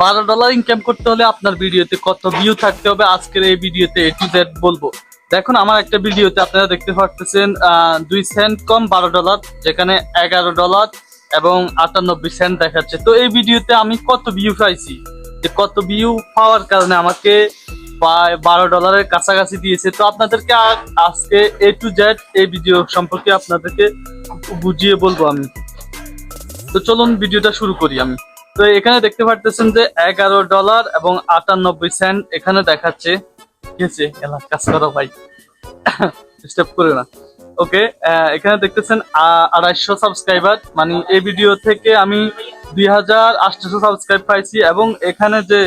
বারো dollar income করতে হলে আপনার ভিডিওতে কত ভিউ থাকতে হবে আজকের এই ভিডিওতে এ টু জেড বলব। দেখুন, আমার একটা ভিডিওতে আপনারা দেখতে পাচ্ছেন দুই সেন্ট কম বারো ডলার যেখানে এগারো ডলার এবং আটানব্বই সেন্ট দেখাচ্ছে। তো এই ভিডিওতে আমি কত ভিউ পাইছি? যে কত ভিউ পাওয়ার কারণে আমাকে প্রায় বারো ডলারের কাছাকাছি দিয়েছে। তো আপনাদেরকে আজকে এ টু জেড এই ভিডিও সম্পর্কে আপনাদেরকে বুঝিয়ে বলব আমি। তো চলুন, ভিডিওটা শুরু করি আমি। তো এখানে দেখতে পারতেছেন যে এগারো ডলার এবং আটানব্বই সেন্ট এখানে দেখাচ্ছে। এলা, কাজ করো ভাই। ডিস্টার্ব করে না। ওকে এখানে দেখতেছেন আড়াইশো সাবস্ক্রাইবার মানে এই ভিডিও থেকে আমি দুই হাজার আটশো সাবস্ক্রাইব পাইছি এবং এখানে যে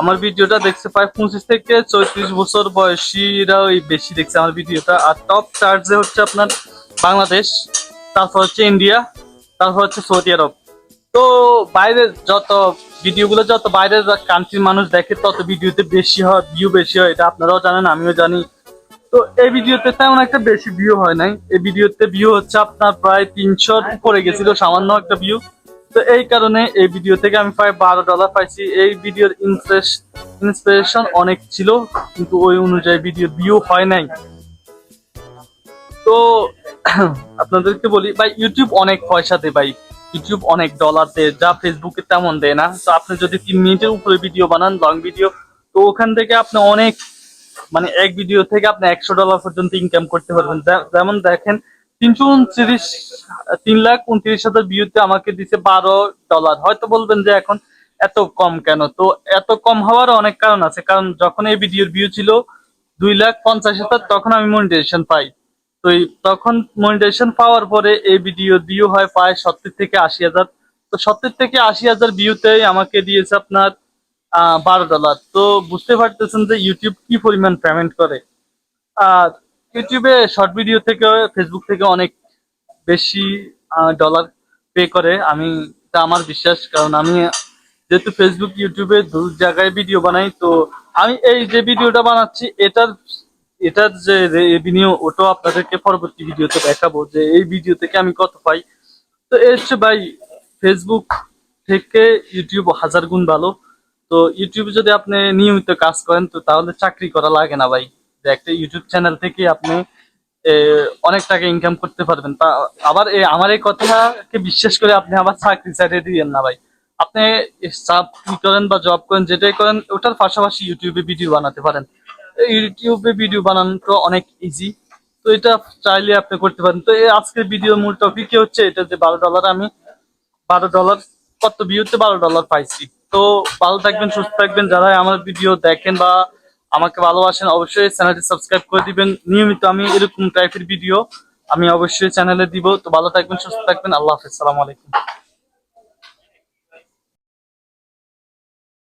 আমার ভিডিওটা দেখছে প্রায় পঁচিশ থেকে চৌত্রিশ বছর বয়সীরা ওই বেশি দেখছে আমার ভিডিওটা আর টপ চার্জে হচ্ছে আপনার বাংলাদেশ, তারপর হচ্ছে ইন্ডিয়া তারপর হচ্ছে সৌদি আরব তো বাইরের যত ভিডিওগুলো যত বাইরের কান্ট্রির মানুষ দেখে, তত ভিডিওতে বেশি হয় ভিউ বেশি হয়, এটা আপনারাও জানেন, আমিও জানি। তো এই ভিডিওতে তেমন একটা বেশি ভিউ হয় নাই। এই ভিডিওতে ভিউ হচ্ছে আপনার প্রায় তিনশো উপরে গেছিল, সামান্য একটা ভিউ তো এই কারণে এই ভিডিও থেকে আমি প্রায় বারো ডলার পাইছি। এই ভিডিওর ইন্সপিরেশন অনেক ছিল, কিন্তু ওই অনুযায়ী ভিডিও ভিউ হয় নাই। তো আপনাদেরকে বলি, ভাই ইউটিউব অনেক পয়সা দেয় ভাই। ইউটিউব অনেক ডলার দেয়, যা ফেসবুকে তেমন দেয় না। তো আপনি যদি তিন মিনিটের উপরে ভিডিও বানান লং ভিডিও তো ওখান থেকে আপনি অনেক মানে এক ভিডিও থেকে আপনি একশো ডলার পর্যন্ত ইনকাম করতে পারবেন। যেমন দেখেন, তিনশো উনত্রিশ, তিন লাখ উনত্রিশ হাজার ভিউতে আমাকে দিছে বারো ডলার হয়তো বলবেন যে এখন এত কম কেন? তো এত কম হওয়ার অনেক কারণ আছে। কারণ যখন এই ভিডিওর ভিউ ছিল দুই লাখ পঞ্চাশ হাজার, তখন আমি মনিটাইজেশন পাই। তো তখন মনিটাইজেশন পাওয়ার পরে এই ভিডিও ভিউ হয় প্রায় সত্তর থেকে আশি হাজার। তো সত্তর থেকে আশি হাজার ভিউতে আমাকে দিয়েছে আপনার বারো ডলার তো বুঝতে পারতেছেন যে ইউটিউব কি পরিমাণ পেমেন্ট করে। আর ইউটিউবে শর্ট ভিডিও থেকে ফেসবুক থেকে অনেক বেশি ডলার পে করে। আমি, এটা আমার বিশ্বাস, কারণ আমি যেহেতু ফেসবুক ইউটিউবে দু জায়গায় ভিডিও বানাই, তো আমি এই যে ভিডিওটা বানাচ্ছি, এটার এটার যে রেভিনিউ ওটাও আপনাদেরকে পরবর্তী ভিডিওতে দেখাবো যে এই ভিডিও থেকে আমি কত পাই। তো এর ভাই ফেসবুক থেকে ইউটিউব হাজার গুণ ভালো। তো ইউটিউবে যদি আপনি নিয়মিত কাজ করেন, তো তাহলে চাকরি করা লাগে না ভাই। যে একটা ইউটিউব চ্যানেল থেকে আপনি অনেক টাকা ইনকাম করতে পারবেন। তা আবার আমার এই কথাকে বিশ্বাস করে আপনি আবার চাকরি সাইডে দিয়েন না ভাই। আপনি কি করেন বা জব করেন, যেটাই করেন, ওটার পাশাপাশি ইউটিউবে ভিডিও বানাতে পারেন। ইউটিউবে ভিডিও বানানো তো অনেক ইজি তো এটা চাইলে আপনি করতে পারেন। তো এই আজকের ভিডিও মূল টপিক হচ্ছে এটা যে বারো ডলার আমি, বারো ডলার কত ভিউতে বারো ডলার পাইছি। তো ভালো থাকবেন, সুস্থ থাকবেন। যারা আমার ভিডিও দেখেন বা আমাকে ভালোবাসেন, অবশ্যই চ্যানেলটি সাবস্ক্রাইব করে দিবেন। নিয়মিত আমি এরকম টাইপের ভিডিও আমি অবশ্যই চ্যানেলে দিব। তো ভালো থাকবেন, সুস্থ থাকবেন। আল্লাহ হাফিজ। সালাম আলাইকুম।